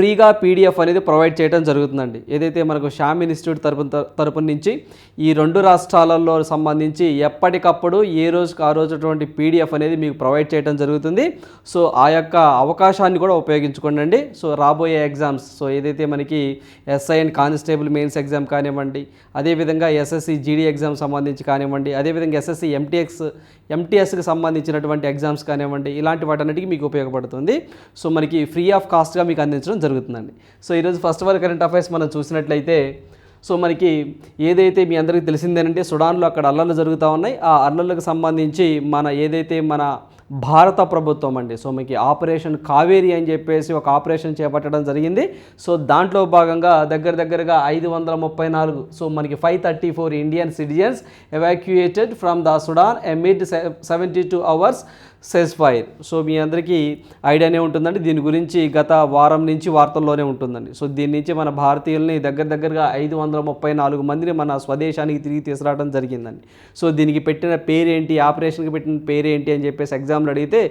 ఫ్రీగా పీడిఎఫ్ అనేది ప్రొవైడ్ చేయడం జరుగుతుందండి. ఏదైతే మనకు శ్యామ్ ఇన్స్టిట్యూట్ తరపు తరపు నుంచి ఈ రెండు రాష్ట్రాలలో సంబంధించి ఎప్పటికప్పుడు ఏ రోజుకి ఆ రోజు అటువంటి పీడిఎఫ్ అనేది మీకు ప్రొవైడ్ చేయడం జరుగుతుంది. సో ఆ యొక్క అవకాశాన్ని కూడా ఉపయోగించుకోండి అండి సో రాబోయే ఎగ్జామ్స్ సో ఏదైతే మనకి ఎస్ఐఎన్ కానిస్టేబుల్ మెయిన్స్ ఎగ్జామ్ కానివ్వండి అదేవిధంగా ఎస్ఎస్సి జీడీ ఎగ్జామ్ సంబంధించి కానివ్వండి అదేవిధంగా ఎస్ఎస్సి ఎంటీఎక్స్ ఎంటీఎస్కి సంబంధించినటువంటి ఎగ్జామ్స్ కానివ్వండి ఇలాంటి వాటన్నిటికీ మీకు ఉపయోగపడుతుంది. సో మనకి ఫ్రీ ఆఫ్ కాస్ట్గా మీకు అందించడం జరుగుతుంది. జరుగుతుందండి. సో ఈరోజు first of all current affairs మనం చూసినట్లయితే సో మనకి ఏదైతే మీ అందరికీ తెలిసిందేనంటే సుడాన్లో అక్కడ అల్లర్లు జరుగుతూ ఉన్నాయి. ఆ అల్లర్లకు సంబంధించి మన ఏదైతే మన భారత ప్రభుత్వం అండి సో మనకి ఆపరేషన్ కావేరి అని చెప్పేసి ఒక ఆపరేషన్ చేపట్టడం జరిగింది. సో దాంట్లో భాగంగా దగ్గర దగ్గరగా ఐదు వందల ముప్పై నాలుగు సో మనకి five thirty four Indian citizens evacuated from the Sudan amid seventy two hours. Ceasefire so మీ అందరికీ ఐడియానే ఉంటుందండి. దీని గురించి గత వారం నుంచి వార్తల్లోనే ఉంటుందండి. సో దీని నుంచి మన భారతీయుల్ని దగ్గర దగ్గరగా ఐదు వందల ముప్పై నాలుగు మందిని మన స్వదేశానికి తిరిగి తీసుకురావడం జరిగిందండి. సో దీనికి పెట్టిన పేరేంటి? ఆపరేషన్కి పెట్టిన పేరేంటి అని చెప్పేసి ఎగ్జామ్లు అడిగితే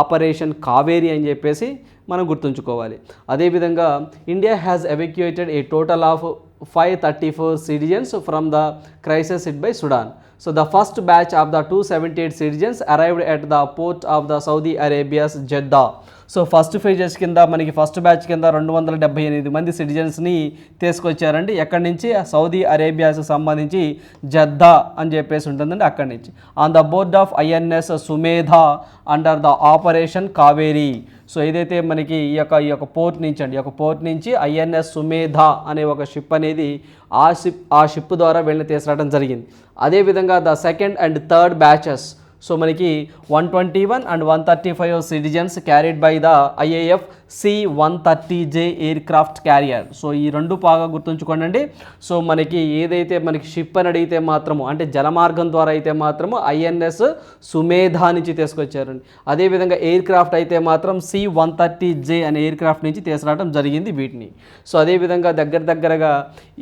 ఆపరేషన్ కావేరి అని చెప్పేసి మనం గుర్తుంచుకోవాలి. అదేవిధంగా India has evacuated a total of 534 citizens from the crisis hit by Sudan. So, the first batch of the 278 citizens arrived at the port of the Saudi Arabia's Jeddah so first phases కింద మనకి first batch కింద రెండు వందల డెబ్బై ఎనిమిది మంది సిటిజన్స్ని తీసుకొచ్చారండి. ఎక్కడి నుంచి? సౌదీ అరేబియాకి సంబంధించి జద్దా అని చెప్పేసి ఉంటుందండి అక్కడి నుంచి. On the board of INS Sumedha under the operation Kaveri. So ఏదైతే మనకి ఈ యొక్క ఈ యొక్క పోర్ట్ నుంచి అండి ఈ యొక్క పోర్ట్ నుంచి ఐఎన్ఎస్ సుమేధ అనే ఒక షిప్ అనేది ఆ షిప్ ఆ షిప్ ద్వారా వెళ్ళి తీసుకురావడం జరిగింది. అదేవిధంగా the second and third batches so మనకి one twenty one and one thirty five citizens carried by the IAF C one thirty J aircraft carrier so ఈ రెండు బాగా గుర్తుంచుకోండి సో మనకి ఏదైతే మనకి షిప్ అని అడిగితే మాత్రము అంటే జలమార్గం ద్వారా అయితే మాత్రము ఐఎన్ఎస్ సుమేధ నుంచి తీసుకొచ్చారండి. అదేవిధంగా ఎయిర్ క్రాఫ్ట్ అయితే మాత్రం సి వన్ థర్టీ జే అనే ఎయిర్ క్రాఫ్ట్ నుంచి తీసుకురావడం జరిగింది వీటిని. సో అదేవిధంగా దగ్గర దగ్గరగా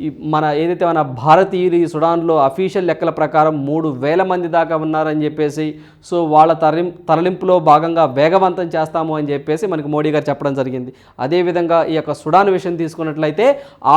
ఈ మన ఏదైతే మన భారతీయులు ఈ సుడాన్లో అఫీషియల్ లెక్కల ప్రకారం మూడు వేల మంది దాకా ఉన్నారని చెప్పేసి సో వాళ్ళ తరలి తరలింపులో భాగంగా వేగవంతం చేస్తాము అని చెప్పేసి మనకి మోడీ గారు చెప్పడం జరిగింది. అదేవిధంగా ఈ యొక్క సుడాన్ విషయం తీసుకున్నట్లయితే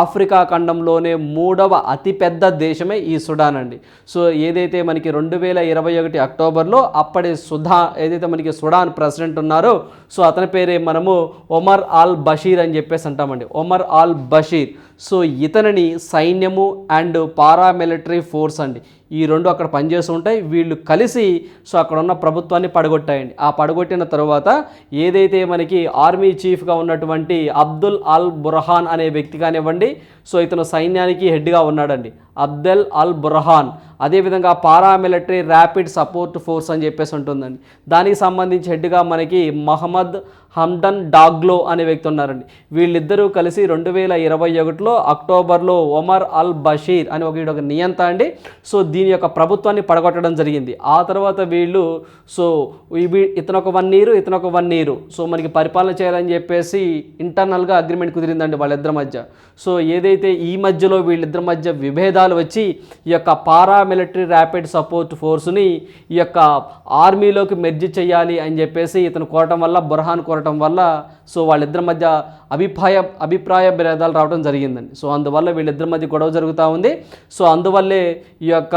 ఆఫ్రికా ఖండంలోనే మూడవ అతిపెద్ద దేశమే ఈ సుడాన్ అండి. సో ఏదైతే మనకి రెండు వేల ఇరవై ఒకటి అక్టోబర్లో అప్పటి సుధా ఏదైతే మనకి సుడాన్ ప్రెసిడెంట్ ఉన్నారో సో అతని పేరే మనము ఒమర్ ఆల్ బషీర్ అని చెప్పేసి అంటామండి. ఒమర్ ఆల్ బషీర్. సో ఇతనిని సైన్యము అండ్ పారామిలిటరీ ఫోర్స్ అండి. ఈ రెండు అక్కడ పనిచేస్తూ ఉంటాయి. వీళ్ళు కలిసి సో అక్కడ ఉన్న ప్రభుత్వాన్ని పడగొట్టాయండి. ఆ పడగొట్టిన తర్వాత ఏదైతే మనకి ఆర్మీ చీఫ్గా ఉన్నటువంటి అబ్దుల్ అల్ బుర్హాన్ అనే వ్యక్తి కానివ్వండి సో ఇతను సైన్యానికి హెడ్గా ఉన్నాడండి. Abdel Al Burhan. అదేవిధంగా పారామిలిటరీ ర్యాపిడ్ సపోర్ట్ ఫోర్స్ అని చెప్పేసి ఉంటుందండి. దానికి సంబంధించి హెడ్గా మనకి మహమ్మద్ హమ్డన్ డాగ్లో అనే వ్యక్తి ఉన్నారండి. వీళ్ళిద్దరూ కలిసి రెండు వేల ఇరవై ఒకటిలో అక్టోబర్లో ఒమర్ అల్ బషీర్ అని ఒక ఒక నియంత అండి. సో దీని యొక్క ప్రభుత్వాన్ని పడగొట్టడం జరిగింది. ఆ తర్వాత వీళ్ళు సో ఇవి ఇతను ఒక వన్ ఇయర్ ఇతను ఒక వన్ ఇయర్. సో మనకి పరిపాలన చేయాలని చెప్పేసి ఇంటర్నల్గా అగ్రిమెంట్ కుదిరిందండి వాళ్ళిద్దరి మధ్య. సో ఏదైతే ఈ మధ్యలో వీళ్ళిద్దరి మధ్య విభేదాలు వచ్చి ఈ యొక్క పారామిలిటరీ ర్యాపిడ్ సపోర్ట్ ఫోర్స్ని ఈ యొక్క ఆర్మీలోకి మెర్జి చేయాలి అని చెప్పేసి ఇతను కోరటం వల్ల బుర్హాన్ కోరటం వల్ల సో వాళ్ళిద్దరి మధ్య అభిప్రాయ అభిప్రాయ భేదాలు రావడం జరిగిందండి. సో అందువల్ల వీళ్ళిద్దరి మధ్య గొడవ జరుగుతూ ఉంది. సో అందువల్లే ఈ యొక్క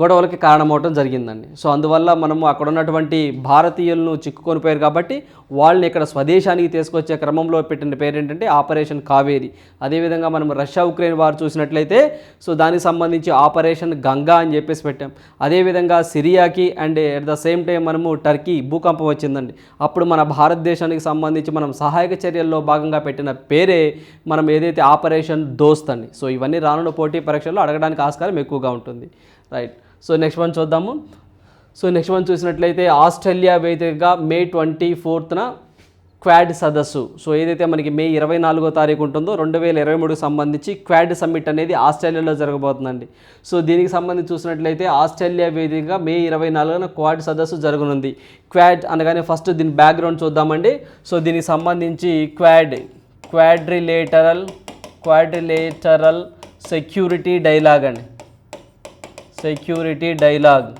గొడవలకి కారణమవటం జరిగిందండి. సో అందువల్ల మనము అక్కడ ఉన్నటువంటి భారతీయులను చిక్కుకొని పోయారు కాబట్టి వాళ్ళని ఇక్కడ స్వదేశానికి తీసుకొచ్చే క్రమంలో పెట్టిన పేరు ఏంటంటే ఆపరేషన్ కావేరి. అదేవిధంగా మనం రష్యా ఉక్రెయిన్ వారు చూసినట్లయితే సో దానికి సంబంధించి ఆపరేషన్ గంగా అని చెప్పేసి పెట్టాం. అదేవిధంగా సిరియాకి and at the same time మనము టర్కీ భూకంపం వచ్చిందండి. అప్పుడు మన భారతదేశానికి సంబంధించి మనం సహాయక చర్యల్లో భాగంగా పెట్టిన పేరే మనం ఏదైతే ఆపరేషన్ దోస్త్ అండి. సో ఇవన్నీ రానున్న పోటీ పరీక్షల్లో అడగడానికి ఆస్కారం ఎక్కువగా ఉంటుంది. రైట్. సో నెక్స్ట్ వన్ చూద్దాము. సో నెక్స్ట్ వన్ చూసినట్లయితే ఆస్ట్రేలియా వేదికగా మే ట్వంటీ ఫోర్త్న క్వాడ్ సదస్సు. సో ఏదైతే మనకి మే ఇరవై నాలుగో తారీఖు ఉంటుందో రెండు వేల ఇరవై మూడుకి సంబంధించి క్వాడ్ సమ్మిట్ అనేది ఆస్ట్రేలియాలో జరగబోతుందండి. సో దీనికి సంబంధించి చూసినట్లయితే ఆస్ట్రేలియా వేదికగా మే ఇరవై నాలుగున క్వాడ్ సదస్సు జరగనుంది. క్వాడ్ అనగానే ఫస్ట్ దీని బ్యాక్గ్రౌండ్ చూద్దామండి. సో దీనికి సంబంధించి Quad quadrilateral quadrilateral security dialogue అండి. Security dialogue.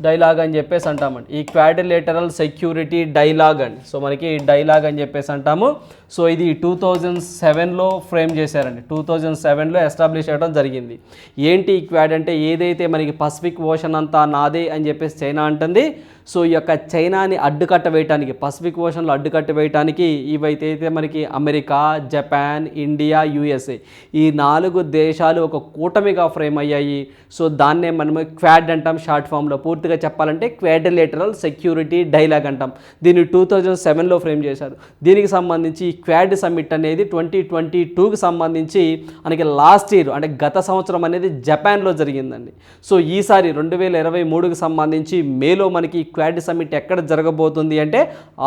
డైలాగ్ అని చెప్పేసి అంటామండి. ఈ క్వాడ్రిలేటరల్ సెక్యూరిటీ డైలాగ్ అండి. సో మనకి డైలాగ్ అని చెప్పేసి అంటాము. సో ఇది టూ థౌజండ్ సెవెన్లో ఫ్రేమ్ చేశారండి. టూ థౌజండ్ సెవెన్లో ఎస్టాబ్లిష్ అవ్వడం జరిగింది. ఏంటి ఈ క్వాడ్ అంటే ఏదైతే మనకి పసిఫిక్ ఓషన్ అంతా నాదే అని చెప్పేసి చైనా అంటుంది. సో ఈ యొక్క చైనాని అడ్డుకట్ట వేయటానికి పసిఫిక్ ఓషన్లో అడ్డుకట్ట వేయటానికి ఇవైతే మనకి అమెరికా జపాన్ ఇండియా యుఎస్ఏ ఈ నాలుగు దేశాలు ఒక కూటమిగా ఫ్రేమ్ అయ్యాయి. సో దాన్నే మనం క్వాడ్ అంటాం షార్ట్ ఫామ్లో. పూర్తిగా చెప్పాలంటే క్వాడ్రిలేటరల్ సెక్యూరిటీ డైలాగ్ అంటాం. దీన్ని టూ థౌజండ్ సెవెన్లో ఫ్రేమ్ చేశారు. దీనికి సంబంధించి ఈ క్వాడ్ సమ్మిట్ అనేది ట్వంటీ ట్వంటీ టూకి సంబంధించి మనకి లాస్ట్ ఇయర్ అంటే గత సంవత్సరం అనేది జపాన్లో జరిగిందండి. సో ఈసారి రెండు వేల ఇరవై మూడుకి సంబంధించి మేలో మనకి క్వాడ్ సమ్మిట్ ఎక్కడ జరగబోతుంది అంటే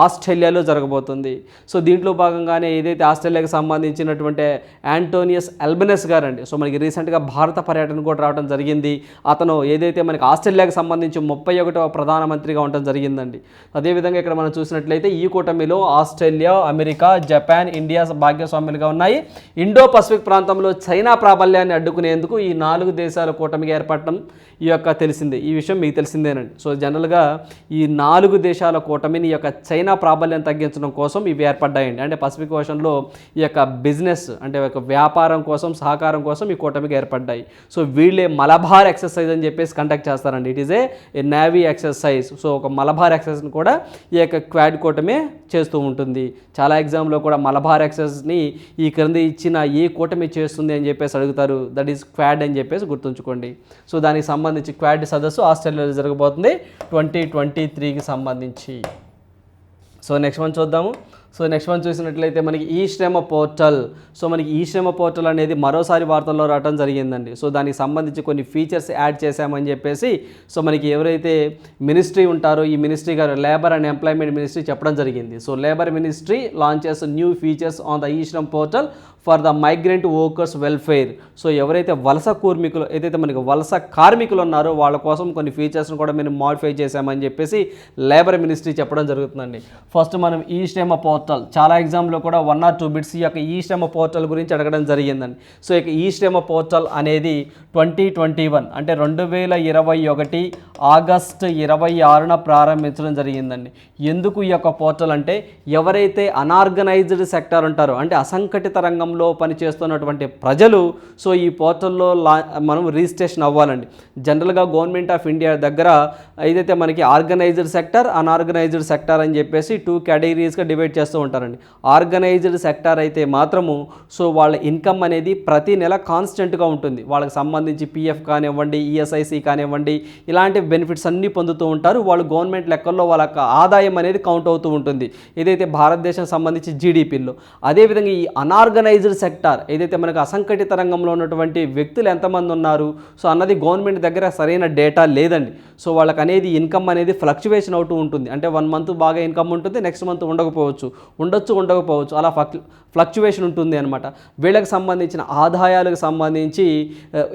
ఆస్ట్రేలియాలో జరగబోతుంది. సో దీంట్లో భాగంగానే ఏదైతే ఆస్ట్రేలియాకి సంబంధించినటువంటి యాంటోనియస్ ఎల్బెనెస్ గారండి సో మనకి రీసెంట్గా భారత పర్యటన కూడా రావడం జరిగింది. అతను ఏదైతే మనకి ఆస్ట్రేలియాకి సంబంధించి ముప్పై ఒకటవ ప్రధానమంత్రిగా ఉండటం జరిగిందండి. అదేవిధంగా ఇక్కడ మనం చూసినట్లయితే ఈ కూటమిలో Australia America Japan Japan India భాగస్వాములుగా ఉన్నాయి. ఇండో పసిఫిక్ ప్రాంతంలో చైనా ప్రాబల్యాన్ని అడ్డుకునేందుకు ఈ నాలుగు దేశాల కూటమిగా ఏర్పడటం ఈ యొక్క తెలిసిందే. ఈ విషయం మీకు తెలిసిందేనండి. సో జనరల్గా ఈ నాలుగు దేశాల కూటమిని ఈ యొక్క చైనా ప్రాబల్యం తగ్గించడం కోసం ఇవి ఏర్పడ్డాయండి. అంటే పసిఫిక్ ఓషన్లో ఈ యొక్క బిజినెస్ అంటే ఒక వ్యాపారం కోసం సహకారం కోసం ఈ కూటమికి ఏర్పడ్డాయి. సో వీళ్ళే మలబార్ ఎక్సర్సైజ్ అని చెప్పేసి కండక్ట్ చేస్తారండి. It is a navy exercise. So ఒక మలబార్ ఎక్సర్సైజ్ని కూడా ఈ యొక్క క్వాడ్ కూటమే చేస్తూ ఉంటుంది. చాలా ఎగ్జామ్లో కూడా మలబార్ ఎక్సెస్ని ఈ క్రింద ఇచ్చిన ఏ కూటమి చేస్తుంది అని చెప్పేసి అడుగుతారు. దట్ ఈస్ క్వాడ్ అని చెప్పేసి గుర్తుంచుకోండి. సో దానికి సంబంధించి క్వాడ్ సదస్సు ఆస్ట్రేలియాలో జరగబోతుంది. ట్వంటీ ట్వంటీ త్రీకి సంబంధించి. సో నెక్స్ట్ వన్ చూద్దాము. సో నెక్స్ట్ వన్ చూసినట్లయితే మనకి ఈ శ్రమ పోర్టల్. సో మనకి ఈ శ్రమ పోర్టల్ అనేది మరోసారి వార్తల్లో రావడం జరిగిందండి. సో దానికి సంబంధించి కొన్ని ఫీచర్స్ యాడ్ చేశామని చెప్పేసి సో మనకి ఎవరైతే మినిస్ట్రీ ఉంటారో ఈ మినిస్ట్రీ గారు లేబర్ అండ్ ఎంప్లాయ్మెంట్ మినిస్ట్రీ చెప్పడం జరిగింది. సో లేబర్ మినిస్ట్రీ లాంచ్ చేసిన new features on the e Shram portal for the migrant workers welfare so ఎవరైతే వలస కార్మికులు ఏదైతే మనకి వలస కార్మికులు ఉన్నారో వాళ్ళ కోసం కొన్ని ఫీచర్స్ని కూడా మేము మాడిఫై చేశామని చెప్పేసి లేబర్ మినిస్ట్రీ చెప్పడం జరుగుతుందండి. ఫస్ట్ మనం ఈ శ్రమ పోర్టల్ చాలా ఎగ్జామ్లో కూడా వన్ ఆర్ టూ బిట్స్ ఈ యొక్క ఈ శ్రమ పోర్టల్ గురించి అడగడం జరిగిందండి. సో ఇక ఈ e శ్రమ పోర్టల్ అనేది ట్వంటీ ట్వంటీ వన్ అంటే రెండు వేల ఇరవై ఒకటి ఆగస్ట్ ఇరవై ఆరున ప్రారంభించడం జరిగిందండి. ఎందుకు ఈ యొక్క పోర్టల్ అంటే ఎవరైతే అనార్గనైజ్డ్ సెక్టర్ ఉంటారో అంటే అసంఘటిత రంగం రంగంలో పనిచేస్తున్నటువంటి ప్రజలు సో ఈ పోర్టల్లో లా మనం రిజిస్ట్రేషన్ అవ్వాలండి. జనరల్గా గవర్నమెంట్ ఆఫ్ ఇండియా దగ్గర ఏదైతే మనకి ఆర్గనైజ్డ్ సెక్టర్ అన్ఆర్గనైజ్డ్ సెక్టర్ అని చెప్పేసి టూ కేటగిరీస్గా డివైడ్ చేస్తూ ఉంటారండి. ఆర్గనైజ్డ్ సెక్టర్ అయితే మాత్రము సో వాళ్ళ ఇన్కమ్ అనేది ప్రతి నెల కాన్స్టెంట్గా ఉంటుంది. వాళ్ళకి సంబంధించి పిఎఫ్ కానివ్వండి ఈఎస్ఐసి కానివ్వండి ఇలాంటి బెనిఫిట్స్ అన్నీ పొందుతూ ఉంటారు. వాళ్ళు గవర్నమెంట్ లెక్కల్లో వాళ్ళ ఆదాయం అనేది కౌంట్ అవుతూ ఉంటుంది. ఏదైతే భారతదేశం సంబంధించి జీడిపిల్లో. అదేవిధంగా ఈ అనార్గనైజ్డ్ సెక్టార్. ఏదైతే మనకు అసంఘటిత రంగంలో ఉన్నటువంటి వ్యక్తులు ఎంతమంది ఉన్నారు? సో అన్నది గవర్నమెంట్ దగ్గర సరైన డేటా లేదండి. సో వాళ్ళకి అనేది ఇన్కమ్ అనేది ఫ్లక్చువేషన్ అవుతూ ఉంటుంది. అంటే వన్ మంత్ బాగా ఇన్కమ్ ఉంటుంది నెక్స్ట్ మంత్ ఉండకపోవచ్చు. ఉండొచ్చు ఉండకపోవచ్చు. అలా ఫ్లక్ ఫ్లక్చువేషన్ ఉంటుంది అనమాట వీళ్ళకి సంబంధించిన ఆదాయాలకు సంబంధించి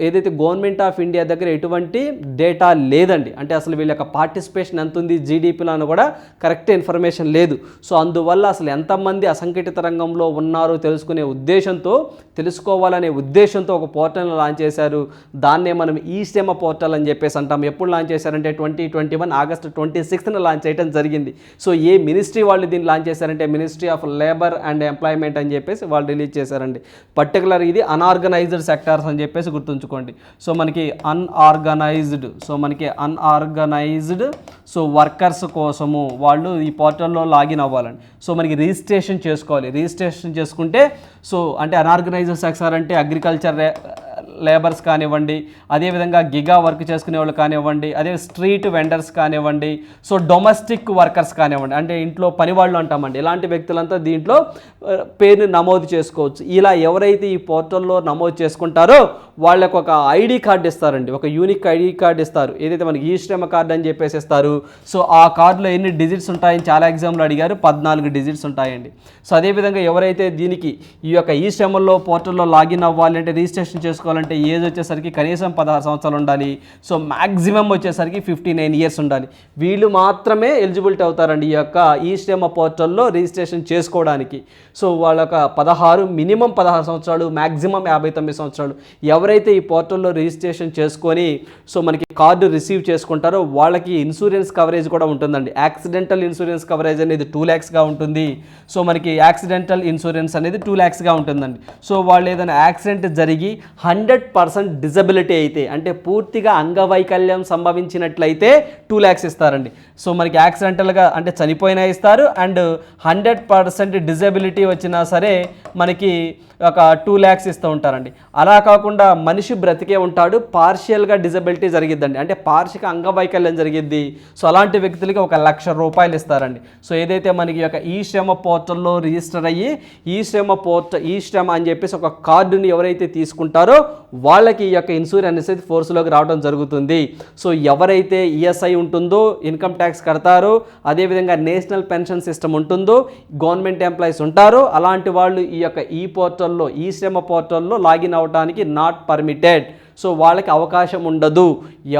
ఏదైతే గవర్నమెంట్ ఆఫ్ ఇండియా దగ్గర ఎటువంటి డేటా లేదండి. అంటే అసలు వీళ్ళ యొక్క పార్టిసిపేషన్ ఎంత ఉంది జీడిపిలో అని కూడా కరెక్ట్ ఇన్ఫర్మేషన్ లేదు. సో అందువల్ల అసలు ఎంతమంది అసంఘటిత రంగంలో ఉన్నారో తెలుసుకునే ఉద్దేశం ఉద్దేశంతో తెలుసుకోవాలనే ఉద్దేశంతో ఒక పోర్టల్ని లాంచ్ చేశారు. దాన్నే మనం ఈ సేమ పోర్టల్ అని చెప్పేసి అంటాం. ఎప్పుడు లాంచ్ చేశారంటే twenty twenty one August twenty సిక్స్త్న launch చేయడం జరిగింది. సో ఏ మినిస్ట్రీ వాళ్ళు దీన్ని లాంచ్ చేశారంటే ministry of labour and employment అని చెప్పేసి వాళ్ళు రిలీజ్ చేశారండి. పర్టికులర్ ఇది అన్ఆర్గనైజ్డ్ సెక్టార్స్ అని చెప్పేసి గుర్తుంచుకోండి. సో మనకి అన్ఆర్గనైజ్డ్ సో మనకి అన్ఆర్గనైజ్డ్ సో వర్కర్స్ కోసము వాళ్ళు ఈ పోర్టల్లో లాగిన్ అవ్వాలండి. సో మనకి రిజిస్ట్రేషన్ చేసుకోవాలి. రిజిస్ట్రేషన్ చేసుకుంటే సో అంటే అనార్గనైజ్డ్ సెక్టార్ అంటే అగ్రికల్చర్ లేబర్స్ కానివ్వండి అదేవిధంగా గిగా వర్క్ చేసుకునే వాళ్ళు కానివ్వండి అదే స్ట్రీట్ వెండర్స్ కానివ్వండి సో డొమెస్టిక్ వర్కర్స్ కానివ్వండి అంటే ఇంట్లో పనివాళ్ళు అంటామండి. ఇలాంటి వ్యక్తులంతా దీంట్లో పేరుని నమోదు చేసుకోవచ్చు. ఇలా ఎవరైతే ఈ పోర్టల్లో నమోదు చేసుకుంటారో వాళ్ళకు ఒక ఐడి కార్డు ఇస్తారండి. ఒక యూనిక్ ఐడి కార్డు ఇస్తారు. ఏదైతే మనకి ఈ శ్రమ కార్డు అని చెప్పేసి ఇస్తారు. సో ఆ కార్డులో ఎన్ని డిజిట్స్ ఉంటాయని చాలా ఎగ్జామ్లు అడిగారు. పద్నాలుగు డిజిట్స్ ఉంటాయండి. సో అదేవిధంగా ఎవరైతే దీనికి ఈ యొక్క ఈ శ్రమల్లో పోర్టల్లో లాగిన్ అవ్వాలంటే రిజిస్ట్రేషన్ చేసుకోవాలంటే ఏజ్ వచ్చేసరికి కనీసం పదహారు సంవత్సరాలు ఉండాలి. సో మ్యాక్సిమం వచ్చేసరికి ఫిఫ్టీ నైన్ ఇయర్స్ ఉండాలి. వీళ్ళు మాత్రమే ఎలిజిబిలిటీ అవుతారండి ఈ యొక్క ఈ శ్రమ పోర్టల్లో రిజిస్ట్రేషన్ చేసుకోవడానికి. సో వాళ్ళ యొక్క పదహారు మినిమం పదహారు సంవత్సరాలు మ్యాక్సిమం యాభై తొమ్మిది సంవత్సరాలు. ఎవరు ఎవరైతే ఈ పోర్టల్లో రిజిస్ట్రేషన్ చేసుకొని సో మనకి కార్డు రిసీవ్ చేసుకుంటారో వాళ్ళకి ఇన్సూరెన్స్ కవరేజ్ కూడా ఉంటుందండి. యాక్సిడెంటల్ ఇన్సూరెన్స్ కవరేజ్ అనేది టూ ల్యాక్స్గా ఉంటుంది. సో మనకి యాక్సిడెంటల్ ఇన్సూరెన్స్ అనేది టూ ల్యాక్స్గా ఉంటుందండి. సో వాళ్ళు ఏదైనా యాక్సిడెంట్ జరిగి హండ్రెడ్ పర్సెంట్ డిజబిలిటీ అయితే అంటే పూర్తిగా అంగవైకల్యం సంభవించినట్లయితే టూ ల్యాక్స్ ఇస్తారండి. సో మనకి యాక్సిడెంటల్గా అంటే చనిపోయినా ఇస్తారు అండ్ హండ్రెడ్ పర్సెంట్ డిజబిలిటీ వచ్చినా సరే మనకి ఒక టూ ల్యాక్స్ ఇస్తూ ఉంటారండి. అలా కాకుండా మనిషి బ్రతికే ఉంటాడు పార్షియల్గా డిజబిలిటీ జరిగిద్దండి. అంటే పార్షిక అంగవైకల్యం జరిగిద్ది. సో అలాంటి వ్యక్తులకి ఒక లక్ష రూపాయలు ఇస్తారండి. సో ఏదైతే మనకి యొక్క ఈ శ్రమ పోర్టల్లో రిజిస్టర్ అయ్యి ఈ శ్రమ పోర్ట ఈ శ్రమ అని చెప్పేసి ఒక కార్డుని ఎవరైతే తీసుకుంటారో వాళ్ళకి ఈ యొక్క ఇన్సూరెన్స్ అనేది ఫోర్స్లోకి రావడం జరుగుతుంది. సో ఎవరైతే ఈఎస్ఐ ఉంటుందో ఇన్కమ్ ట్యాక్స్ కడతారో అదేవిధంగా నేషనల్ పెన్షన్ సిస్టమ్ ఉంటుందో గవర్నమెంట్ ఎంప్లాయీస్ ఉంటారో అలాంటి వాళ్ళు ఈ యొక్క ఈ పోర్టల్లో ఈ శ్రమ పోర్టల్లో లాగిన్ అవడానికి నాట్ permitted. సో వాళ్ళకి అవకాశం ఉండదు.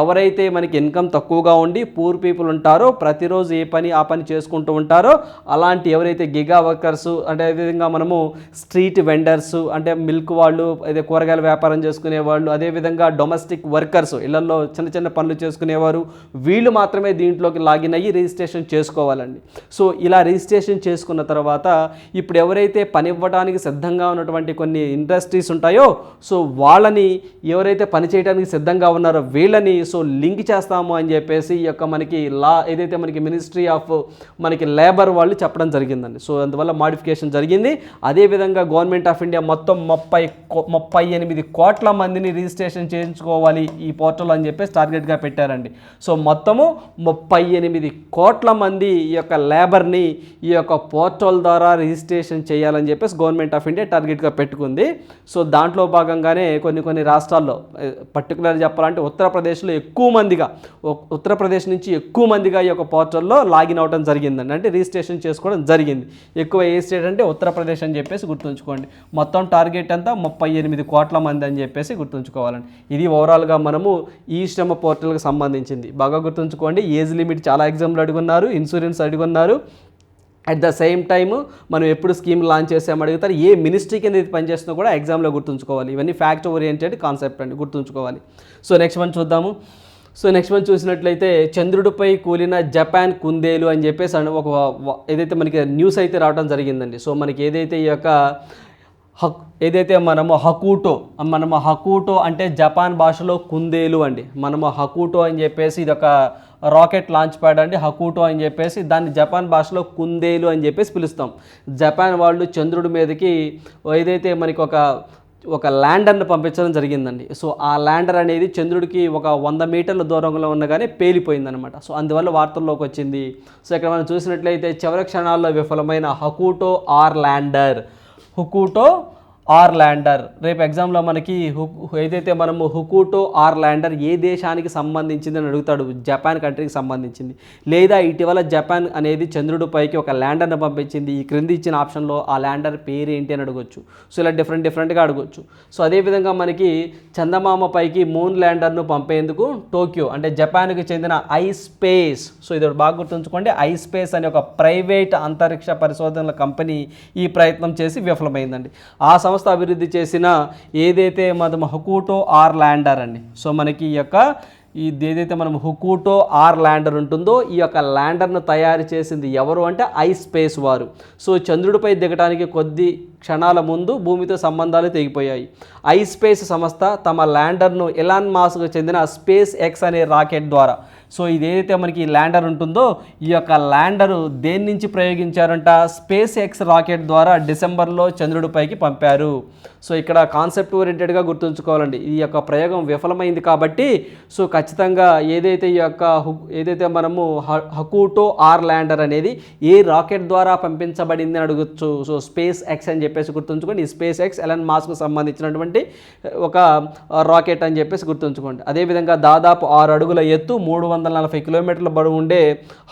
ఎవరైతే మనకి ఇన్కమ్ తక్కువగా ఉండి పూర్ పీపుల్ ఉంటారో ప్రతిరోజు ఏ పని ఆ పని చేసుకుంటూ ఉంటారో అలాంటి ఎవరైతే గిగా వర్కర్స్ అంటే అదేవిధంగా మనము స్ట్రీట్ వెండర్స్ అంటే మిల్క్ వాళ్ళు అదే కూరగాయల వ్యాపారం చేసుకునే వాళ్ళు అదేవిధంగా డొమెస్టిక్ వర్కర్స్ ఇళ్ళలో చిన్న చిన్న పనులు చేసుకునేవారు వీళ్ళు మాత్రమే దీంట్లోకి లాగిన్ అయ్యి రిజిస్ట్రేషన్ చేసుకోవాలండి. సో ఇలా రిజిస్ట్రేషన్ చేసుకున్న తర్వాత ఇప్పుడు ఎవరైతే పని ఇవ్వడానికి సిద్ధంగా ఉన్నటువంటి కొన్ని ఇండస్ట్రీస్ ఉంటాయో సో వాళ్ళని ఎవరైతే పని చేయడానికి సిద్ధంగా ఉన్నారో వీళ్ళని సో లింక్ చేస్తాము అని చెప్పేసి ఈ యొక్క మనకి లా ఏదైతే మనకి మినిస్ట్రీ ఆఫ్ మనకి లేబర్ వాళ్ళు చెప్పడం జరిగిందండి. సో అందువల్ల మాడిఫికేషన్ జరిగింది. అదేవిధంగా గవర్నమెంట్ ఆఫ్ ఇండియా మొత్తం ముప్పై కో- ముప్పై ఎనిమిది కోట్ల మందిని రిజిస్ట్రేషన్ చేయించుకోవాలి ఈ పోర్టల్ అని చెప్పేసి టార్గెట్గా పెట్టారండి. సో మొత్తము ముప్పై ఎనిమిది కోట్ల మంది ఈ యొక్క లేబర్ని ఈ యొక్క పోర్టల్ ద్వారా రిజిస్ట్రేషన్ చేయాలని చెప్పేసి గవర్నమెంట్ ఆఫ్ ఇండియా టార్గెట్గా పెట్టుకుంది. సో దాంట్లో భాగంగానే కొన్ని కొన్ని రాష్ట్రాల్లో పర్టికులర్ చెప్పాలంటే ఉత్తరప్రదేశ్లో ఎక్కువ మందిగా ఉత్తరప్రదేశ్ నుంచి ఎక్కువ మందిగా ఈ యొక్క పోర్టల్లో లాగిన్ అవ్వడం జరిగిందండి. అంటే రిజిస్ట్రేషన్ చేసుకోవడం జరిగింది. ఎక్కువ ఏ స్టేట్ అంటే ఉత్తరప్రదేశ్ అని చెప్పేసి గుర్తుంచుకోండి. మొత్తం టార్గెట్ అంతా ముప్పై ఎనిమిది కోట్ల మంది అని చెప్పేసి గుర్తుంచుకోవాలండి. ఇది ఓవరాల్గా మనము ఈ శ్రమ పోర్టల్కి సంబంధించింది. బాగా గుర్తుంచుకోండి ఏజ్ లిమిట్ చాలా ఎగ్జామ్లు అడుగున్నారు ఇన్సూరెన్స్ అడుగున్నారు. అట్ ద సేమ్ టైమ్ మనం ఎప్పుడు స్కీమ్ లాంచ్ చేసామో అడుగుతారు ఏ మినిస్ట్రీ కింద ఇది పనిచేస్తున్నా కూడా ఎగ్జామ్లో గుర్తుంచుకోవాలి. ఇవన్నీ ఫ్యాక్ట్ ఓరియంటెడ్ కాన్సెప్ట్ అండి గుర్తుంచుకోవాలి. సో నెక్స్ట్ వన్ చూద్దాము. సో నెక్స్ట్ మనం చూసినట్లయితే చంద్రుడిపై కూలిన జపాన్ కుందేలు అని చెప్పేసి ఒక ఏదైతే మనకి న్యూస్ అయితే రావడం జరిగిందండి. సో మనకి ఏదైతే ఈ యొక్క హక్ ఏదైతే మనము హకూటో మనము హకూటో అంటే జపాన్ భాషలో కుందేలు అండి. మనము హకూటో అని చెప్పేసి ఇది ఒక రాకెట్ లాంచ్ ప్యాడ్ అండి. హకూటో అని చెప్పేసి దాన్ని జపాన్ భాషలో కుందేలు అని చెప్పేసి పిలుస్తాం. జపాన్ వాళ్ళు చంద్రుడి మీదకి ఏదైతే మనకి ఒక ఒక ల్యాండర్ను పంపించడం జరిగిందండి. సో ఆ ల్యాండర్ అనేది చంద్రుడికి ఒక వంద మీటర్ల దూరంలో ఉండగానే పేలిపోయిందనమాట సో అందువల్ల వార్తల్లోకి వచ్చింది. సో ఇక్కడ మనం చూసినట్లయితే చివరి క్షణాల్లో విఫలమైన Hakuto R lander. Hakuto R lander. రేపు ఎగ్జామ్లో మనకి హు ఏదైతే మనము హుకుటో ఆర్ ల్యాండర్ ఏ దేశానికి సంబంధించింది అని అడుగుతాడు? జపాన్ కంట్రీకి సంబంధించింది. లేదా ఇటీవల జపాన్ అనేది చంద్రుడు పైకి ఒక ల్యాండర్ని పంపించింది. ఈ క్రింది ఇచ్చిన ఆప్షన్లో ఆ ల్యాండర్ పేరు ఏంటి అని అడగొచ్చు. సో ఇలా డిఫరెంట్ డిఫరెంట్గా అడగొచ్చు. సో అదేవిధంగా మనకి చందమామ పైకి మూన్ ల్యాండర్ను పంపేందుకు టోక్యో అంటే జపాన్కి చెందిన ఐ స్పేస్. సో ఇది బాగా గుర్తుంచుకోండి. ఐ స్పేస్ అనే ఒక ప్రైవేట్ అంతరిక్ష పరిశోధనల కంపెనీ ఈ ప్రయత్నం చేసి విఫలమైందండి. ఆ సంస్థ అభివృద్ధి చేసిన ఏదైతే మనం హకూటో ఆర్ ల్యాండర్ అండి. సో మనకి ఈ యొక్క ఇది ఏదైతే మనం హుకూటో ఆర్ ల్యాండర్ ఉంటుందో ఈ యొక్క ల్యాండర్ను తయారు చేసింది ఎవరు అంటే ఐ స్పేస్ వారు. సో చంద్రుడిపై దిగడానికి కొద్ది క్షణాల ముందు భూమితో సంబంధాలు తెగిపోయాయి. ఐ స్పేస్ సంస్థ తమ ల్యాండర్ను ఎలాన్ మాస్కు చెందిన స్పేస్ ఎక్స్ అనే రాకెట్ ద్వారా సో ఇది ఏదైతే మనకి ఈ ల్యాండర్ ఉంటుందో ఈ యొక్క ల్యాండరు దేని నుంచి ప్రయోగించారంట? స్పేస్ ఎక్స్ రాకెట్ ద్వారా డిసెంబర్లో చంద్రుడిపైకి పంపారు. సో ఇక్కడ కాన్సెప్ట్ ఓరియంటెడ్గా గుర్తుంచుకోవాలండి. ఈ యొక్క ప్రయోగం విఫలమైంది కాబట్టి సో ఖచ్చితంగా ఏదైతే ఈ యొక్క ఏదైతే మనము హ- హకూటో ఆర్ ల్యాండర్ అనేది ఏ రాకెట్ ద్వారా పంపించబడింది అని అడగచ్చు. సో స్పేస్ ఎక్స్ అని చెప్పేసి గుర్తుంచుకోండి. ఈ స్పేస్ ఎక్స్ ఎలన్ మాస్కు సంబంధించినటువంటి ఒక రాకెట్ అని చెప్పేసి గుర్తుంచుకోండి. అదేవిధంగా దాదాపు ఆరు అడుగుల ఎత్తు మూడు వందల నలభై కిలోమీటర్ల బరువు ఉండే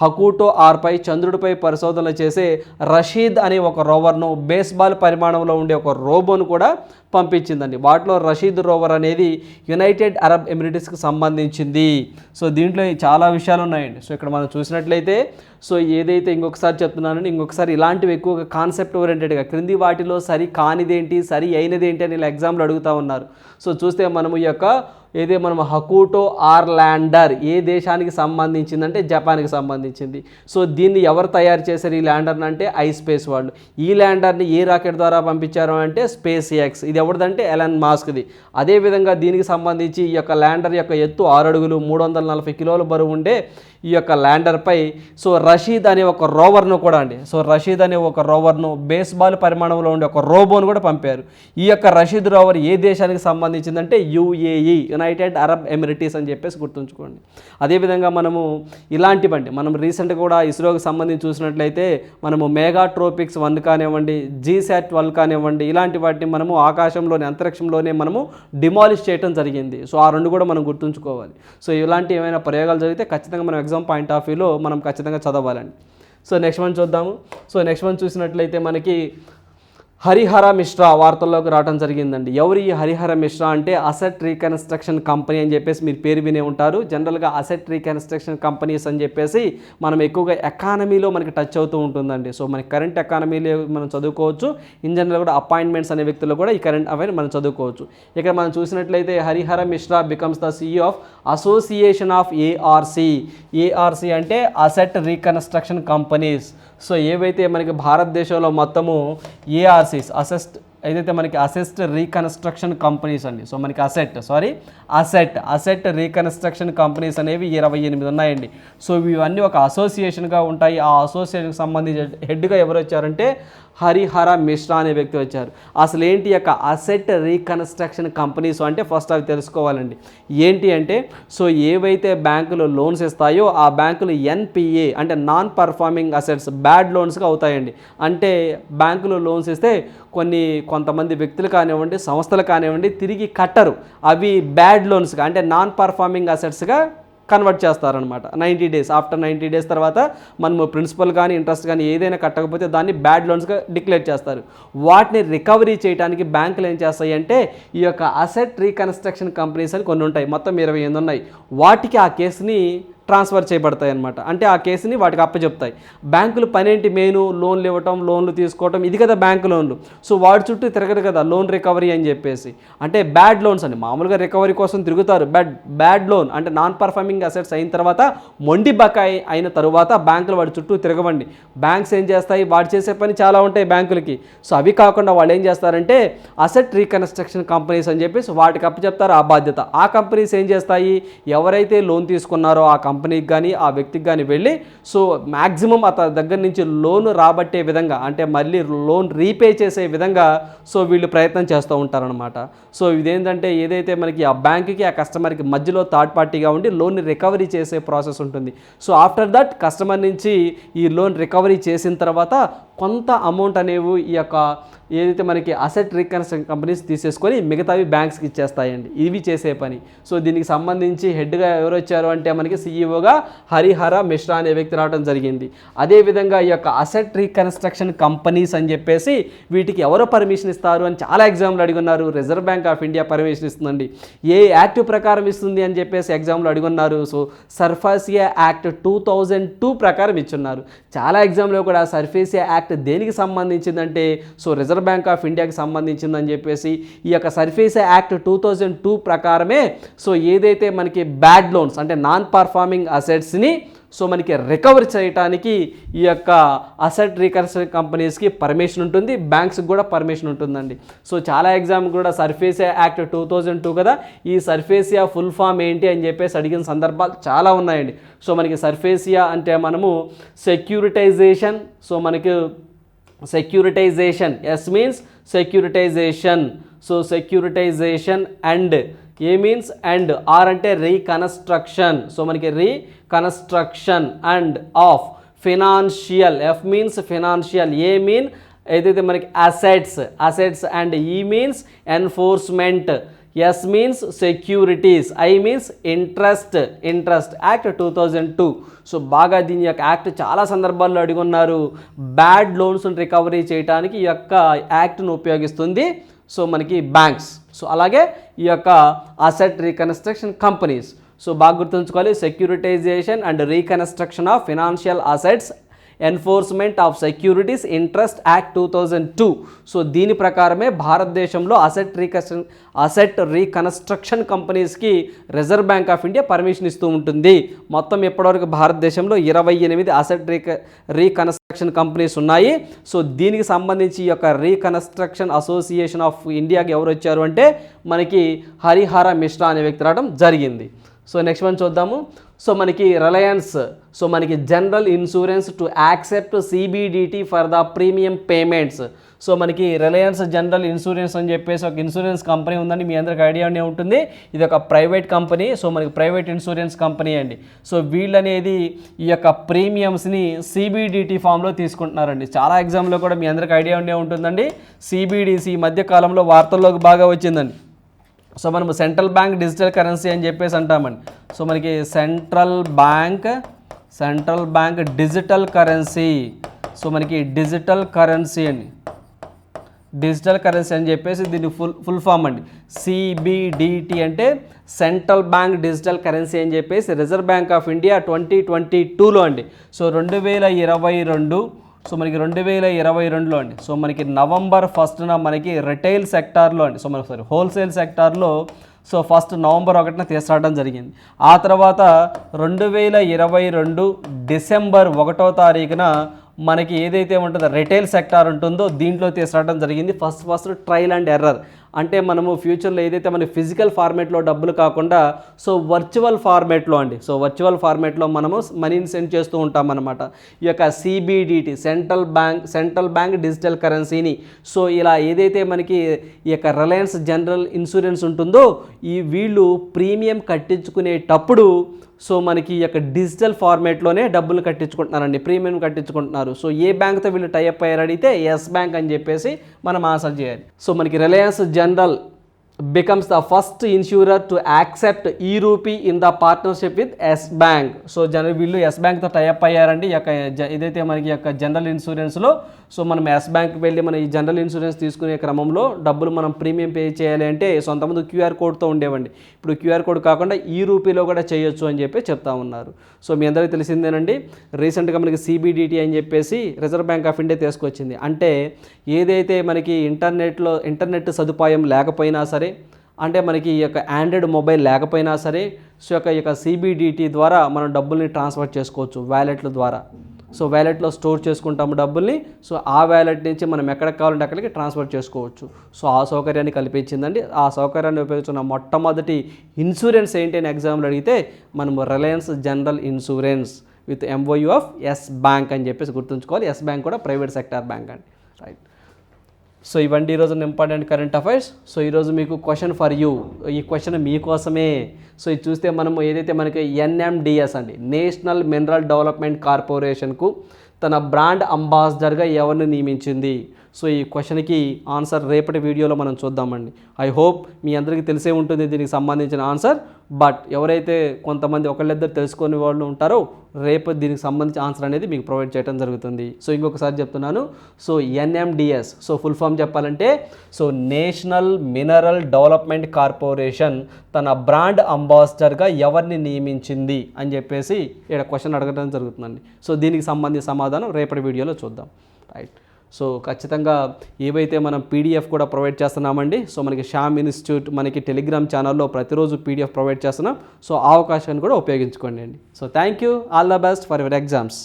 హకూటో ఆర్పై చంద్రుడిపై పరిశోధనలు చేసే రషీద్ అనే ఒక రోవర్ను బేస్బాల్ పరిమాణంలో ఉండే ఒక రోబోను కూడా పంపించిందండి. వాటిలో రషీద్ రోవర్ అనేది యునైటెడ్ అరబ్ ఎమిరేట్స్కి సంబంధించింది. సో దీంట్లో చాలా విషయాలు ఉన్నాయండి. సో ఇక్కడ మనం చూసినట్లయితే సో ఏదైతే ఇంకొకసారి చెప్తున్నానని ఇంకొకసారి ఇలాంటివి ఎక్కువగా కాన్సెప్ట్ ఓరియంటెడ్గా క్రింది వాటిలో సరి కానిదేంటి సరి అయినదేంటి అని ఇలా ఎగ్జామ్లో అడుగుతూ ఉన్నారు. సో చూస్తే మనము ఈ యొక్క ఏదే మనం హకూటో ఆర్ ల్యాండర్ ఏ దేశానికి సంబంధించిందంటే జపాన్కి సంబంధించింది. సో దీన్ని ఎవరు తయారు చేశారు ఈ ల్యాండర్ని అంటే ఐ స్పేస్ వాళ్ళు. ఈ ల్యాండర్ని ఏ రాకెట్ ద్వారా పంపించారు అంటే స్పేస్ ఎక్స్. ఇది ఎవరిదంటే ఎలాన్ మాస్క్ది. అదేవిధంగా దీనికి సంబంధించి ఈ యొక్క ల్యాండర్ యొక్క ఎత్తు ఆరు అడుగులు మూడు వందల నలభై కిలోల బరువు ఉండే ఈ యొక్క ల్యాండర్పై సో రషీద్ అనే ఒక రోవర్ను కూడా అండి. సో రషీద్ అనే ఒక రోవర్ను బేస్బాల్ పరిమాణంలో ఉండే ఒక రోబోను కూడా పంపారు. ఈ యొక్క రషీద్ రోవర్ ఏ దేశానికి సంబంధించిందంటే యుఏఈ యునైటెడ్ అరబ్ ఎమిరిటీస్ అని చెప్పేసి గుర్తుంచుకోండి. అదేవిధంగా మనము ఇలాంటివండి మనం రీసెంట్గా కూడా ఇస్రోకి సంబంధించి చూసినట్లయితే మనము మెగా ట్రోపిక్స్ వన్ కానివ్వండి జీశాట్ ట్వెల్వ్ కానివ్వండి ఇలాంటి వాటిని మనము ఆకాశంలోని అంతరిక్షంలోనే మనము డిమాలిష్ చేయడం జరిగింది. సో ఆ రెండు కూడా మనం గుర్తుంచుకోవాలి. సో ఇలాంటి ఏమైనా ప్రయోగాలు జరిగితే ఖచ్చితంగా మనం ఎగ్జామ్ పాయింట్ ఆఫ్ వ్యూలో మనం ఖచ్చితంగా చదవాలండి. సో నెక్స్ట్ వన్ చూద్దాము. సో నెక్స్ట్ వన్ చూసినట్లయితే మనకి హరిహర మిశ్రా వార్తల్లోకి రావడం జరిగిందండి. ఎవరు ఈ హరిహర మిశ్రా అంటే? అసెట్ రీకన్స్ట్రక్షన్ కంపెనీ అని చెప్పేసి మీరు పేరు వినే ఉంటారు. జనరల్గా అసెట్ రీకన్స్ట్రక్షన్ కంపెనీస్ అని చెప్పేసి మనం ఎక్కువగా ఎకానమీలో మనకి టచ్ అవుతూ ఉంటుందండి. సో మనకి కరెంట్ ఎకానమీలో మనం చదువుకోవచ్చు. ఇన్ జనరల్ కూడా అపాయింట్మెంట్స్ అనే వ్యక్తులు కూడా ఈ కరెంట్ అవైర్ మనం చదువుకోవచ్చు. ఇక్కడ మనం చూసినట్లయితే Harihar Mishra becomes the C of association of ARC ARC అంటే అసెట్ రీకన్స్ట్రక్షన్ కంపెనీస్. సో ఏవైతే మనకి భారతదేశంలో మొత్తము ఏఆర్సీస్ అసెస్ట్ ఏదైతే మనకి అసెస్ట్ రీకన్స్ట్రక్షన్ కంపెనీస్ అండి. సో మనకి asset sorry asset asset reconstruction companies అనేవి ఇరవై ఎనిమిది ఉన్నాయండి. సో ఇవన్నీ ఒక అసోసియేషన్గా ఉంటాయి. ఆ అసోసియేషన్కి సంబంధించి హెడ్గా ఎవరు వచ్చారంటే హరిహర మిశ్రా అనే వ్యక్తి వచ్చారు. అసలు ఏంటి యొక్క అసెట్ రీకన్స్ట్రక్షన్ కంపెనీస్ అంటే ఫస్ట్ అవి తెలుసుకోవాలండి. ఏంటి అంటే సో ఏవైతే బ్యాంకులు లోన్స్ ఇస్తాయో ఆ బ్యాంకులు ఎన్పిఏ అంటే నాన్ పర్ఫార్మింగ్ అసెట్స్ బ్యాడ్ లోన్స్గా అవుతాయండి. అంటే బ్యాంకులు లోన్స్ ఇస్తే కొన్ని కొంతమంది వ్యక్తులు కానివ్వండి సంస్థలు కానివ్వండి తిరిగి కట్టరు. అవి బ్యాడ్ లోన్స్గా అంటే నాన్ పర్ఫార్మింగ్ అసెట్స్గా కన్వర్ట్ చేస్తారనమాట ninety days after ninety days తర్వాత మనము ప్రిన్సిపల్ కానీ ఇంట్రెస్ట్ కానీ ఏదైనా కట్టకపోతే దాన్ని బ్యాడ్ లోన్స్గా డిక్లేర్ చేస్తారు. వాటిని రికవరీ చేయడానికి బ్యాంకులు ఏం చేస్తాయి అంటే ఈ యొక్క అసెట్ రీకన్స్ట్రక్షన్ కంపెనీస్ అని కొన్ని ఉంటాయి. మొత్తం ఇరవై ఎనిమిది ఉన్నాయి. వాటికి ఆ కేసుని ట్రాన్స్ఫర్ చేయబడతాయి అనమాట అంటే ఆ కేసుని వాటికి అప్పచెప్తాయి. బ్యాంకులు పనేంటి మెయిన్? లోన్లు ఇవ్వటం లోన్లు తీసుకోవటం ఇది కదా బ్యాంకు లోన్లు. సో వాడి చుట్టూ తిరగదు కదా లోన్ రికవరీ అని చెప్పేసి. అంటే బ్యాడ్ లోన్స్ అండి మామూలుగా రికవరీ కోసం తిరుగుతారు. బ్యాడ్ బ్యాడ్ లోన్ అంటే నాన్ పర్ఫార్మింగ్ అసెట్స్ అయిన తర్వాత మొండి బకాయి అయిన తర్వాత బ్యాంకులు వాడి చుట్టూ తిరగవండి. బ్యాంక్స్ ఏం చేస్తాయి? వాడు చేసే పని చాలా ఉంటాయి బ్యాంకులకి. సో అవి కాకుండా వాళ్ళు ఏం చేస్తారంటే అసెట్ రీకన్స్ట్రక్షన్ కంపెనీస్ అని చెప్పేసి వాటికి అప్పచెప్తారు ఆ బాధ్యత. ఆ కంపెనీస్ ఏం చేస్తాయి? ఎవరైతే లోన్ తీసుకున్నారో ఆ కంపెనీ కంపెనీకి కానీ ఆ వ్యక్తికి కానీ వెళ్ళి సో మ్యాక్సిమం అతని దగ్గర నుంచి లోన్ రాబట్టే విధంగా అంటే మళ్ళీ లోన్ రీపే చేసే విధంగా సో వీళ్ళు ప్రయత్నం చేస్తూ ఉంటారనమాట సో ఇదేంటంటే ఏదైతే మనకి ఆ బ్యాంక్కి ఆ కస్టమర్కి మధ్యలో థర్డ్ పార్టీగా ఉండి లోన్ రికవరీ చేసే ప్రాసెస్ ఉంటుంది. సో ఆఫ్టర్ దట్ కస్టమర్ నుంచి ఈ లోన్ రికవరీ చేసిన తర్వాత కొంత అమౌంట్ అనేవి ఈ యొక్క ఏదైతే మనకి అసెట్ రికన్స్ట్రక్షన్ కంపెనీస్ తీసేసుకొని మిగతావి బ్యాంక్స్కి ఇచ్చేస్తాయండి. ఇవి చేసే పని. సో దీనికి సంబంధించి హెడ్గా ఎవరు వచ్చారు అంటే మనకి సీఈఓగా హరిహర మిశ్రా అనే వ్యక్తి రావడం జరిగింది. అదేవిధంగా ఈ యొక్క అసెట్ రీకన్స్ట్రక్షన్ కంపెనీస్ అని చెప్పేసి వీటికి ఎవరు పర్మిషన్ ఇస్తారు అని చాలా ఎగ్జామ్లు అడిగున్నారు. Reserve Bank of India permission ఇస్తుందండి. ఏ యాక్ట్ ప్రకారం ఇస్తుంది అని చెప్పేసి ఎగ్జామ్లో అడుగున్నారు. So SARFAESI act two thousand two ప్రకారం ఇచ్చున్నారు. చాలా ఎగ్జామ్లో కూడా సర్ఫేసియా యాక్ట్ దేనికి సంబంధించిందంటే సో రిజర్వ్ బ్యాంక్ ఆఫ్ ఇండియాకి సంబంధించిందని చెప్పేసి ఈ యొక్క SARFAESI act two thousand two ప్రకారమే సో ఏదైతే మనకి బ్యాడ్ లోన్స్ అంటే నాన్ పర్ఫార్మింగ్ అసెట్స్ని సో మనకి రికవర్ చేయడానికి ఈ యొక్క అసెట్ రికర్స్ కంపెనీస్కి పర్మిషన్ ఉంటుంది బ్యాంక్స్కి కూడా పర్మిషన్ ఉంటుందండి. సో చాలా ఎగ్జామ్ కూడా SARFAESI act two thousand two కదా ఈ సర్ఫేసియా ఫుల్ ఫామ్ ఏంటి అని చెప్పేసి అడిగిన సందర్భాలు చాలా ఉన్నాయండి. సో మనకి సర్ఫేసియా అంటే మనము సెక్యూరిటైజేషన్ సో మనకి securitisation. S means securitisation so securitisation and A means and R అంటే రీకన్స్ట్రక్షన్ సో మనకి reconstruction and of financial F means financial A mean ఏదైతే మనకి assets assets and E means enforcement S means securities I means interest interest act two thousand two so బాగా దీని యొక్క act చాలా సందర్భాల్లో అడిగి ఉన్నారు బ్యాడ్ లోన్స్ను రికవరీ చేయడానికి ఈ యొక్క యాక్ట్ను ఉపయోగిస్తుంది. సో మనకి బ్యాంక్స్ సో అలాగే ఈ యొక్క అసెట్ రీకన్స్ట్రక్షన్ కంపెనీస్ సో బాగా గుర్తుంచుకోవాలి. Securitisation and reconstruction of financial assets enforcement of securities interest act two thousand two. So దీని ప్రకారమే భారతదేశంలో అసెట్ రీకన్ అసెట్ రీకన్స్ట్రక్షన్ కంపెనీస్కి Reserve Bank of India permission ఇస్తూ ఉంటుంది. మొత్తం ఇప్పటివరకు భారతదేశంలో ఇరవై ఎనిమిది అసెట్ రీక రీకన్స్ట్రక్షన్ కంపెనీస్ ఉన్నాయి. సో దీనికి సంబంధించి ఈ యొక్క రీకన్స్ట్రక్షన్ అసోసియేషన్ ఆఫ్ ఇండియాకి ఎవరు వచ్చారు అంటే మనకి హరిహర మిశ్రా అనే వ్యక్తి రావడం జరిగింది. సో నెక్స్ట్ వన్ చూద్దాము. సో మనకి రిలయన్స్ సో మనకి general insurance to accept CBDT for the premium payments so మనకి రిలయన్స్ జనరల్ ఇన్సూరెన్స్ అని చెప్పేసి ఒక ఇన్సూరెన్స్ కంపెనీ ఉందండి. మీ అందరికి ఐడియా ఉంటుంది. ఇది ఒక ప్రైవేట్ కంపెనీ సో మనకి ప్రైవేట్ ఇన్సూరెన్స్ కంపెనీ అండి. సో వీళ్ళు అనేది ఈ యొక్క ప్రీమియమ్స్ని సిబిడిటీ ఫామ్లో తీసుకుంటున్నారండి. చాలా ఎగ్జామ్లో కూడా మీ అందరికి ఐడియా ఉండే ఉంటుందండి. సిబిడిసి మధ్యకాలంలో మధ్య కాలంలో వార్తల్లోకి బాగా వచ్చిందండి. సో మనం సెంట్రల్ బ్యాంక్ డిజిటల్ కరెన్సీ అని చెప్పేసి అంటామండి. సో మనకి central bank central bank digital currency. So మనకి డిజిటల్ కరెన్సీ అండి. డిజిటల్ కరెన్సీ అని చెప్పేసి దీన్ని ఫుల్ ఫుల్ ఫామ్ అండి. సిబిడిటి అంటే సెంట్రల్ బ్యాంక్ డిజిటల్ కరెన్సీ అని చెప్పేసి Reserve Bank of India twenty twenty టూలో అండి. సో రెండు వేల ఇరవై రెండు సో మనకి రెండు వేల ఇరవై రెండులో అండి. సో మనకి నవంబర్ ఫస్ట్న మనకి రిటైల్ సెక్టార్లో అండి. సో మనకి సారీ హోల్సేల్ సెక్టార్లో సో ఫస్ట్ నవంబర్ ఒకటిన తీసుకురావడం జరిగింది. ఆ తర్వాత రెండు వేల ఇరవై రెండు డిసెంబర్ ఒకటో తారీఖున మనకి ఏదైతే ఉంటుందో రిటైల్ సెక్టార్ ఉంటుందో దీంట్లో తీసుకురావడం జరిగింది. First first trial and error అంటే మనము ఫ్యూచర్లో ఏదైతే మన ఫిజికల్ ఫార్మేట్లో డబ్బులు కాకుండా సో వర్చువల్ ఫార్మేట్లో అండి. సో వర్చువల్ ఫార్మేట్లో మనము మనీని సెండ్ చేస్తూ ఉంటాం అనమాట ఈ యొక్క CBDT central bank central bank digital కరెన్సీని సో ఇలా ఏదైతే మనకి ఈ యొక్క రిలయన్స్ జనరల్ ఇన్సూరెన్స్ ఉంటుందో ఈ వీళ్ళు ప్రీమియం కట్టించుకునేటప్పుడు సో మనకి ఈ యొక్క డిజిటల్ ఫార్మేట్లోనే డబ్బులు కట్టించుకుంటున్నారండి. ప్రీమియం కట్టించుకుంటున్నారు. సో ఏ బ్యాంక్తో వీళ్ళు టైఅప్ అయ్యారు అడిగితే ఎస్ బ్యాంక్ అని చెప్పేసి మనం ఆశ చేయాలి. సో మనకి Reliance general general becomes the first insurer to accept e rupee in the partnership with Yes bank so జన వీళ్ళు ఎస్ బ్యాంక్తో టైఅప్ అయ్యారండి. ఈ యొక్క ఏదైతే మనకి యొక్క జనరల్ ఇన్సూరెన్స్లో సో మనం ఎస్ బ్యాంక్ వెళ్ళి మన ఈ జనరల్ ఇన్సూరెన్స్ తీసుకునే క్రమంలో డబ్బులు మనం ప్రీమియం పే చేయాలి అంటే సొంతమంది క్యూఆర్ కోడ్తో ఉండేవండి. ఇప్పుడు క్యూఆర్ కోడ్ కాకుండా ఈ రూపీలో కూడా చేయొచ్చు అని చెప్పి చెప్తా ఉన్నారు. సో మీ అందరికీ తెలిసిందేనండి. రీసెంట్గా మనకి సిబిడిటీ అని చెప్పేసి రిజర్వ్ బ్యాంక్ ఆఫ్ ఇండియా తీసుకొచ్చింది. అంటే ఏదైతే మనకి ఇంటర్నెట్లో ఇంటర్నెట్ సదుపాయం లేకపోయినా సరే అంటే మనకి ఈ యొక్క ఆండ్రాయిడ్ మొబైల్ లేకపోయినా సరే సో యొక్క ఈ యొక్క సిబిడిటీ ద్వారా మనం డబ్బుల్ని ట్రాన్స్ఫర్ చేసుకోవచ్చు వ్యాలెట్ల ద్వారా. సో వ్యాలెట్లో స్టోర్ చేసుకుంటాము డబ్బుల్ని సో ఆ వ్యాలెట్ నుంచి మనం ఎక్కడికి కావాలంటే అక్కడికి ట్రాన్స్ఫర్ చేసుకోవచ్చు. సో ఆ సౌకర్యాన్ని కల్పించిందండి. ఆ సౌకర్యాన్ని ఉపయోగించిన మొట్టమొదటి ఇన్సూరెన్స్ ఏంటి అని ఎగ్జామ్లో అడిగితే మనం Reliance general insurance with MoU of Yes bank అని చెప్పేసి గుర్తుంచుకోవాలి. ఎస్ బ్యాంక్ కూడా ప్రైవేట్ సెక్టార్ బ్యాంక్ అండి. రైట్ సో ఇవండి ఈరోజు ఇంపార్టెంట్ కరెంట్ అఫైర్స్. సో ఈరోజు మీకు క్వశ్చన్ ఫర్ యూ. ఈ క్వశ్చన్ మీకోసమే సో ఇది చూస్తే మనము ఏదైతే మనకి ఎన్ఎండిఎస్ అండి నేషనల్ మినరల్ డెవలప్మెంట్ కార్పొరేషన్కు తన బ్రాండ్ అంబాసిడర్గా ఎవరిని నియమించింది? సో ఈ క్వశ్చన్కి ఆన్సర్ రేపటి వీడియోలో మనం చూద్దామండి. ఐ హోప్ మీ అందరికీ తెలిసే ఉంటుంది దీనికి సంబంధించిన ఆన్సర్ బట్ ఎవరైతే కొంతమంది ఒకళ్ళిద్దరు తెలుసుకునే వాళ్ళు ఉంటారో రేపు దీనికి సంబంధించిన ఆన్సర్ అనేది మీకు ప్రొవైడ్ చేయడం జరుగుతుంది. సో ఇంకొకసారి చెప్తున్నాను. So NMDC so full form చెప్పాలంటే so national mineral development corporation తన బ్రాండ్ అంబాసిడర్గా ఎవరిని నియమించింది అని చెప్పేసి ఇక్కడ క్వశ్చన్ అడగడం జరుగుతుందండి. సో దీనికి సంబంధించిన సమాధానం రేపటి వీడియోలో చూద్దాం. రైట్ సో ఖచ్చితంగా ఏవైతే మనం పీడిఎఫ్ కూడా ప్రొవైడ్ చేస్తున్నామండి సో మనకి శ్యామ్ ఇన్స్టిట్యూట్ మనకి టెలిగ్రామ్ ఛానల్లో ప్రతిరోజు పీడిఎఫ్ ప్రొవైడ్ చేస్తున్నాం. సో ఆ అవకాశాన్ని కూడా ఉపయోగించుకోండి అండి. So thank you. All the best for your exams.